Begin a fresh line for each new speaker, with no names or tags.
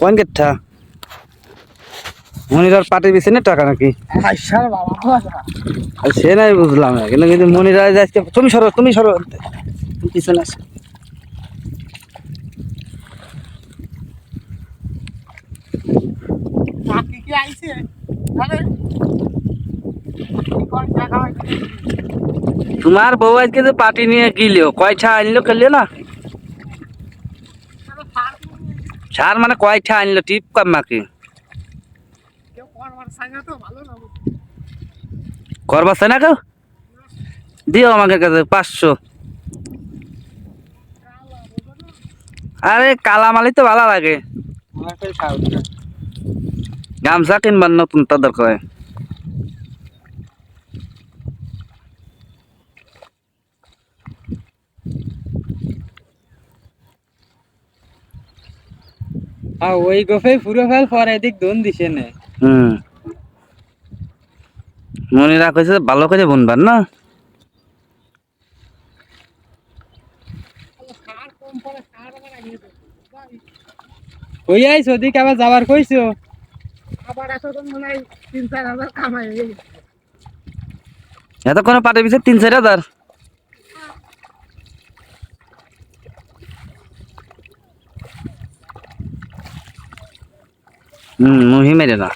কোন গেটটা মনিরার পাটি বেছে না টাকা নাকি? সে নাই বুঝলাম না কিন্তু কিন্তু মনিরা আজকে তুমি সরো তুমি সরো। পিছনে আসো। তোমার বউ আজকে যে পাটি নিয়ে গিলো কয়টা আনলো খেললে না? সার মানে কয়টা আনলো টিপ কাম মাকি।
করবার সাইনা তো ভালো না
করবার চাই না কেউ? দিও আমাকে কাছে পাঁচশো। আরে কালা মালি তো ভালো লাগে। গামছা কিনবার নতুন তাদের দরকার হয়।
আর ওই গোফে পুরো ফেল পরে এদিক দোন দিছে না।
হুম। মনিরা কইছে ভালো করে বুনবার না?
ওই আইস ওদিকে আবার যাবার কইছো? আবার এত তো মনে হয় তিন চার হাজার কামাই
এত কোনো পাটি পিছে তিন চার হাজার? うん、もう秘めて。